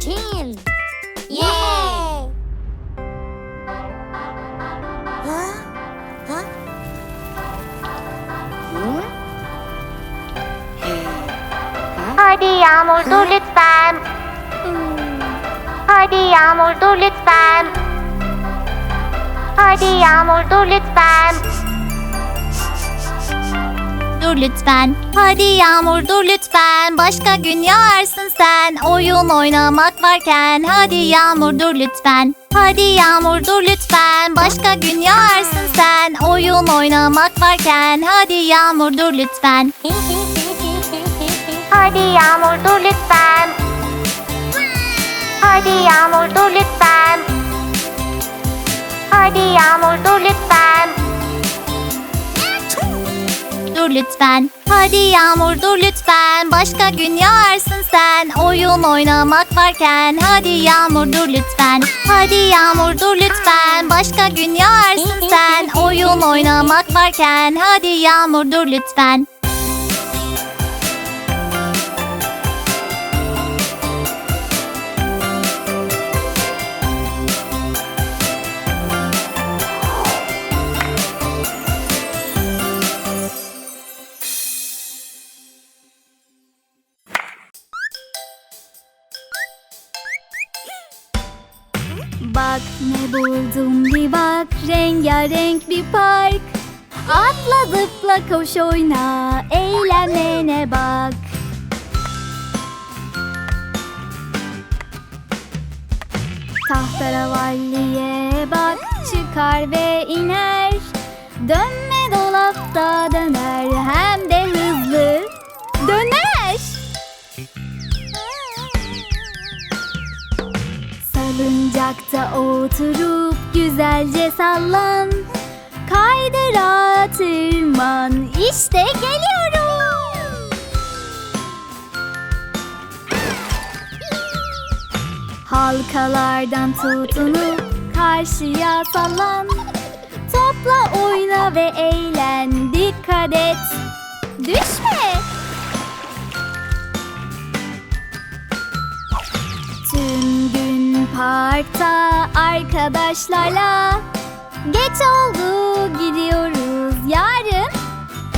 15. Yay! Huh? Huh? Hmm? Hadi Yağmur dur lütfen. Hadi Yağmur lütfen. Hadi Yağmur lütfen. Dur lütfen. Hadi Yağmur dur lütfen. Başka gün yağarsın sen. Oyun oynamak varken. Hadi Yağmur dur lütfen. Hadi Yağmur dur lütfen. Başka gün yağarsın sen. Oyun oynamak varken. Hadi Yağmur dur lütfen. Hadi Yağmur dur lütfen. Hadi Yağmur dur lütfen. Hadi Yağmur dur lütfen. Dur lütfen. Hadi Yağmur dur lütfen. Başka gün yağarsın sen. Oyun oynamak varken. Hadi Yağmur dur lütfen. Hadi Yağmur dur lütfen. Başka gün yağarsın sen. Oyun oynamak varken. Hadi Yağmur dur lütfen. Bak ne buldum bir bak rengarenk bir park. Atla zıpla koş oyna eğlenmene bak. Tahterevalliye bak çıkar ve iner. Dönme dolapta döner hem Salıncakta oturup güzelce sallan. Kaydıra tırman. İşte geliyorum. Halkalardan tutunup karşıya sallan. Topla oyna ve eğlen. Dikkat et. Düşme parkta arkadaşlarla Geç oldu gidiyoruz yarın.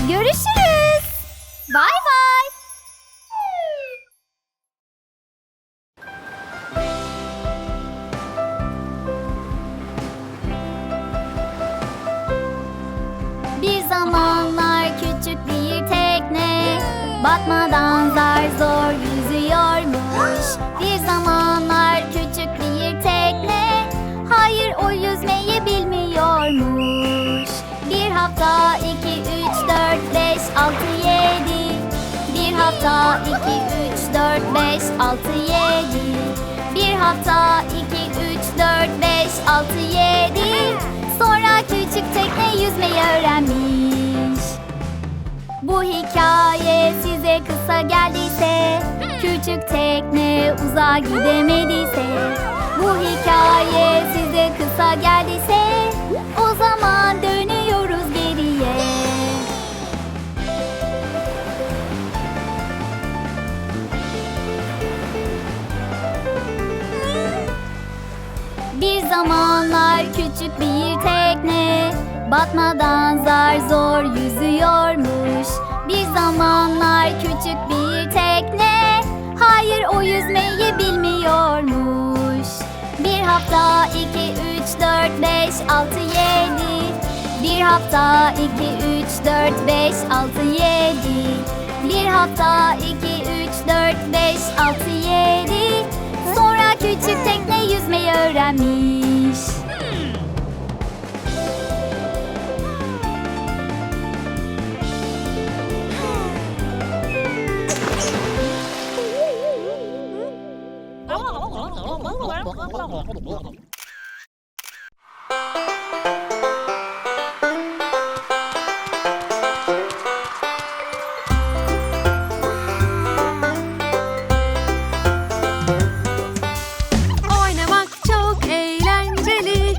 Görüşürüz. Bay bay. Bir zamanlar küçük bir tekne Batmadan zar zor Bir hafta iki üç dört beş altı yedi. Bir hafta iki üç dört beş altı yedi. Sonra küçük tekne yüzmeyi öğrenmiş. Bu hikaye size kısa geldiyse Küçük tekne uzağa gidemediyse Bu hikaye size kısa geldiyse O zaman zamanlar küçük bir tekne Batmadan zar zor yüzüyormuş. Bir zamanlar küçük bir tekne Hayır o yüzmeyi bilmiyormuş. Bir hafta iki üç dört beş altı yedi. Bir hafta iki üç dört beş altı yedi. Bir hafta iki üç dört beş altı yedi. Sonra küçük tekne yüzmeyi öğrenmiş Oynamak çok eğlenceli.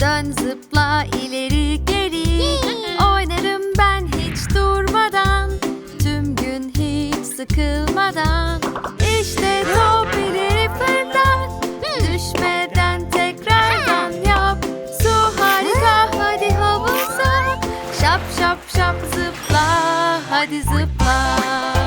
Dön zıpla ileri geri. Oynarım ben hiç durmadan. Tüm gün hiç sıkılmadan. ride is.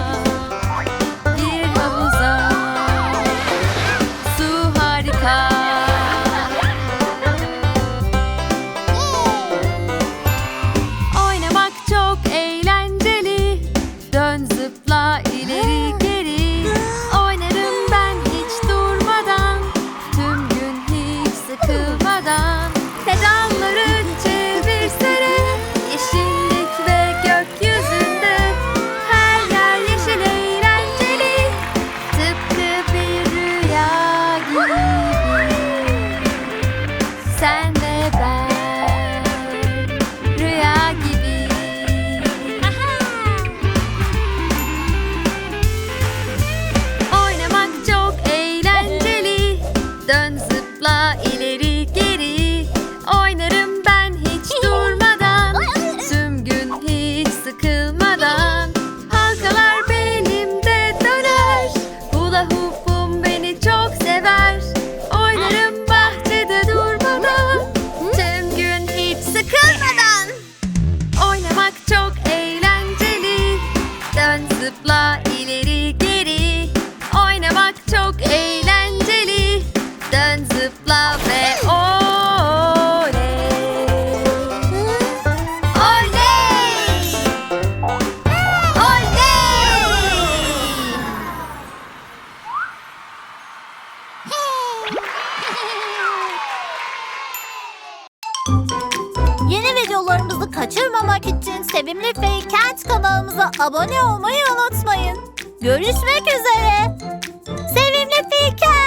kaçırmamak için Sevimli Feykent kanalımıza abone olmayı unutmayın. Görüşmek üzere. Sevimli Feykent.